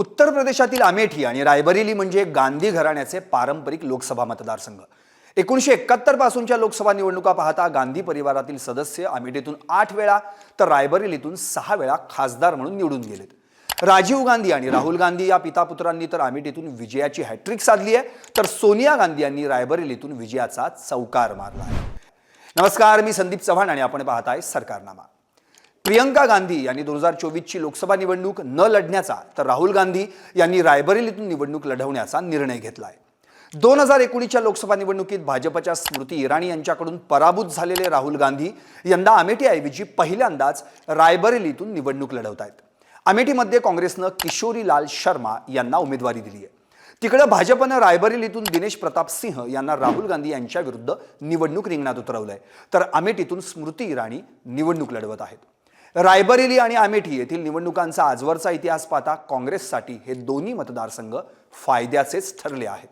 उत्तर प्रदेशातील अमेठी आणि रायबरेली म्हणजे गांधी घराण्याचे पारंपरिक लोकसभा मतदारसंघ. एकोणीसशे एकाहत्तर पासूनच्या लोकसभा निवडणुका पाहता गांधी परिवारातील सदस्य अमेठीतून आठ वेळा तर रायबरेलीतून सहा वेळा खासदार म्हणून निवडून गेलेत. राजीव गांधी आणि राहुल गांधी या पितापुत्रांनी तर अमेठीतून विजयाची हॅट्रिक साधली आहे. तर सोनिया गांधी यांनी रायबरेलीतून विजयाचा चौकार मारला आहे. नमस्कार मी संदीप चव्हाण आणि आपण पाहताय सरकारनामा. प्रियंका गांधी यांनी दोन हजार चोवीसची लोकसभा निवडणूक न लढण्याचा तर राहुल गांधी यांनी रायबरेलीतून निवडणूक लढवण्याचा निर्णय घेतलाय. दोन हजार एकोणीसच्या लोकसभा निवडणुकीत भाजपच्या स्मृती इराणी यांच्याकडून पराभूत झालेले राहुल गांधी यंदा अमेठीऐवजी पहिल्यांदाच रायबरेलीतून निवडणूक लढवत आहेत अमेठीमध्ये काँग्रेसनं किशोरीलाल शर्मा यांना उमेदवारी दिली आहे तिकडं भाजपनं रायबरेलीतून दिनेश प्रताप सिंह यांना राहुल गांधी यांच्या विरुद्ध निवडणूक रिंगणात उतरवलंय. तर अमेठीतून स्मृती इराणी निवडणूक लढवत आहेत. रायबरेली आणि अमेठी येथील निवडणुकांचा आजवरचा इतिहास पाहता काँग्रेससाठी हे दोन्ही मतदारसंघ फायद्याचेच ठरले आहेत.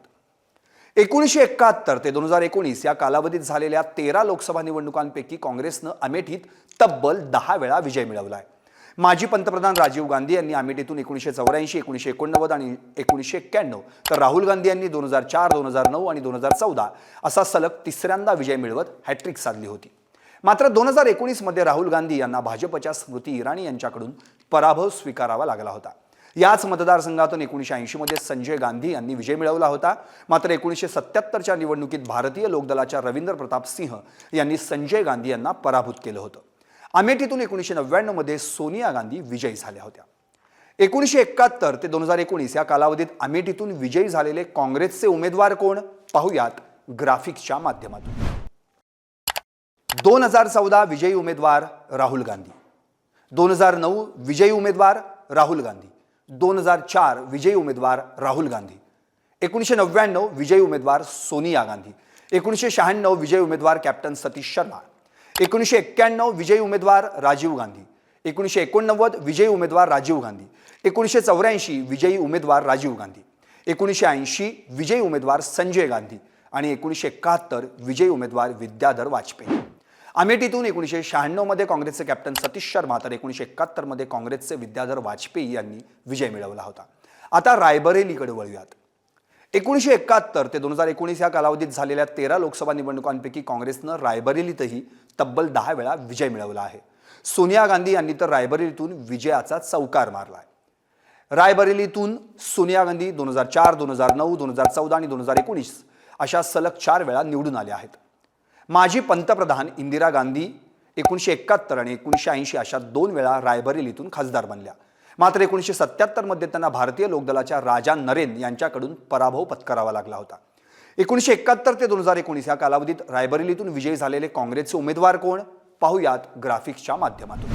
एकोणीसशे एकाहत्तर ते दोन हजार एकोणीस या कालावधीत झालेल्या तेरा लोकसभा निवडणुकांपैकी काँग्रेसनं अमेठीत तब्बल दहा वेळा विजय मिळवलाय. माजी पंतप्रधान राजीव गांधी यांनी अमेठीतून एकोणीसशे चौऱ्याऐंशी एकोणीसशे एकोणनव्वद आणि एकोणीसशे एक्क्याण्णव तर राहुल गांधी यांनी दोन हजार चार दोन हजार नऊ आणि दोन हजार चौदा असा सलग तिसऱ्यांदा विजय मिळवत हॅट्रिक साधली होती. मात्र दोन हजार एकोणीसमध्ये राहुल गांधी यांना भाजपच्या स्मृती इराणी यांच्याकडून पराभव स्वीकारावा लागला होता. याच मतदारसंघातून एकोणीसशे ऐंशीमध्ये संजय गांधी यांनी विजय मिळवला होता. मात्र एकोणीसशे सत्याहत्तरच्या निवडणुकीत भारतीय लोकदलाच्या रवींद्र प्रताप सिंह यांनी संजय गांधी यांना पराभूत केलं होतं. अमेठीतून एकोणीसशे नव्याण्णवमध्ये सोनिया गांधी विजयी झाल्या होत्या. एकोणीसशे एकाहत्तर ते दोन हजार एकोणीस या कालावधीत अमेठीतून विजयी झालेले काँग्रेसचे उमेदवार कोण? पाहुयात ग्राफिक्सच्या माध्यमातून. दोन हजार चौदा विजयी उमेदवार राहुल गांधी दोन हजार नऊ विजयी उमेदवार राहुल गांधी दोन हजार चार विजयी उमेदवार राहुल गांधी एकोणीसशे नव्याण्णव विजयी उमेदवार सोनिया गांधी एकोणीसशे शहाण्णव विजयी उमेदवार कॅप्टन सतीश शर्मा एकोणीसशे एक्क्याण्णव विजयी उमेदवार राजीव गांधी एकोणीसशे एकोणनव्वद विजयी उमेदवार राजीव गांधी एकोणीसशे चौऱ्याऐंशी विजयी उमेदवार राजीव गांधी एकोणीसशे ऐंशी विजयी उमेदवार संजय गांधी आणि एकोणीसशे एकाहत्तर विजयी उमेदवार विद्याधर वाजपेयी अमेठीतून एकोणीसशे शहाण्णवमध्ये काँग्रेसचे कॅप्टन सतीश शर्मा तर एकोणीसशे एकाहत्तरमध्ये काँग्रेसचे विद्याधर वाजपेयी यांनी विजय मिळवला होता. आता रायबरेलीकडे वळूयात. एकोणीसशे एकाहत्तर ते दोन हजार एकोणीस या कालावधीत झालेल्या तेरा लोकसभा निवडणुकांपैकी काँग्रेसनं रायबरेलीतही तब्बल दहा वेळा विजय मिळवला आहे. सोनिया गांधी यांनी तर रायबरेलीतून विजयाचा चौकार मारला आहे रायबरेलीतून सोनिया गांधी दोन हजार चार दोन हजार नऊ दोन हजार चौदा आणि दोन हजार एकोणीस अशा सलग चार वेळा निवडून आल्या आहेत. माजी पंतप्रधान इंदिरा गांधी एकोणीसशे एकाहत्तर आणि एकोणीसशे ऐंशी अशा दोन वेळा रायबरेलीतून खासदार बनल्या. मात्र एकोणीसशे सत्त्याहत्तरमध्ये त्यांना भारतीय लोकदलाच्या राजा नरेन यांच्याकडून पराभव पत्करावा लागला होता. एकोणीसशे एकाहत्तर ते दोन हजार एकोणीस या कालावधीत रायबरेलीतून विजयी झालेले काँग्रेसचे उमेदवार कोण? पाहूयात ग्राफिक्सच्या माध्यमातून.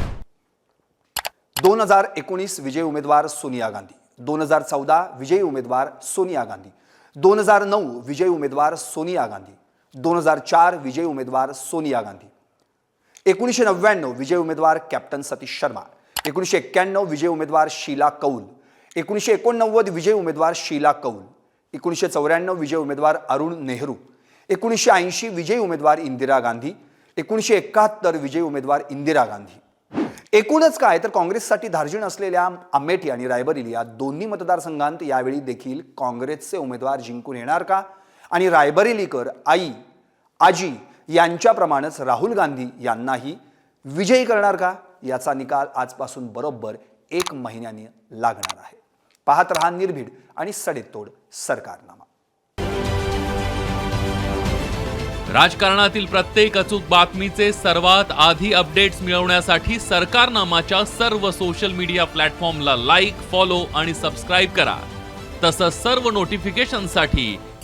दोन हजार एकोणीस विजयी उमेदवार सोनिया गांधी. दोन हजार चौदा विजयी उमेदवार सोनिया गांधी. दोन हजार नऊ विजयी उमेदवार सोनिया गांधी. दोन हजार चार विजयी उमेदवार सोनिया गांधी. एकोणीसशे नव्याण्णव विजय उमेदवार कॅप्टन सतीश शर्मा. एकोणीसशे एक्क्याण्णव विजय उमेदवार शीला कौल. एकोणीसशे एकोणनव्वद विजय उमेदवार शीला कौल. एकोणीसशे चौऱ्याण्णव विजय उमेदवार अरुण नेहरू. एकोणीसशे ऐंशी विजयी उमेदवार इंदिरा गांधी. एकोणीसशे एकाहत्तर विजयी उमेदवार इंदिरा गांधी. एकूणच काय तर काँग्रेससाठी धार्जिण असलेल्या अमेठी आणि रायबरेली या दोन्ही मतदारसंघांत यावेळी देखील काँग्रेसचे उमेदवार जिंकून येणार का? आणि रायबरेलीकर आई आजी यांच्याप्रमाणेच राहुल गांधी यांनाही विजयी करणार का? याचा निकाल आजपासून बरोबर एक महिन्याने लागणार आहे. पाहत रहा निर्भीड आणि सडेतोड सरकारनामा. राजकारणातील प्रत्येक अचूक बातमीचे सर्वात आधी अपडेट्स मिळवण्यासाठी सरकारनामाच्या सर्व सोशल मीडिया प्लॅटफॉर्मला लाईक फॉलो आणि सबस्क्राईब करा. तसंच सर्व नोटिफिकेशनसाठी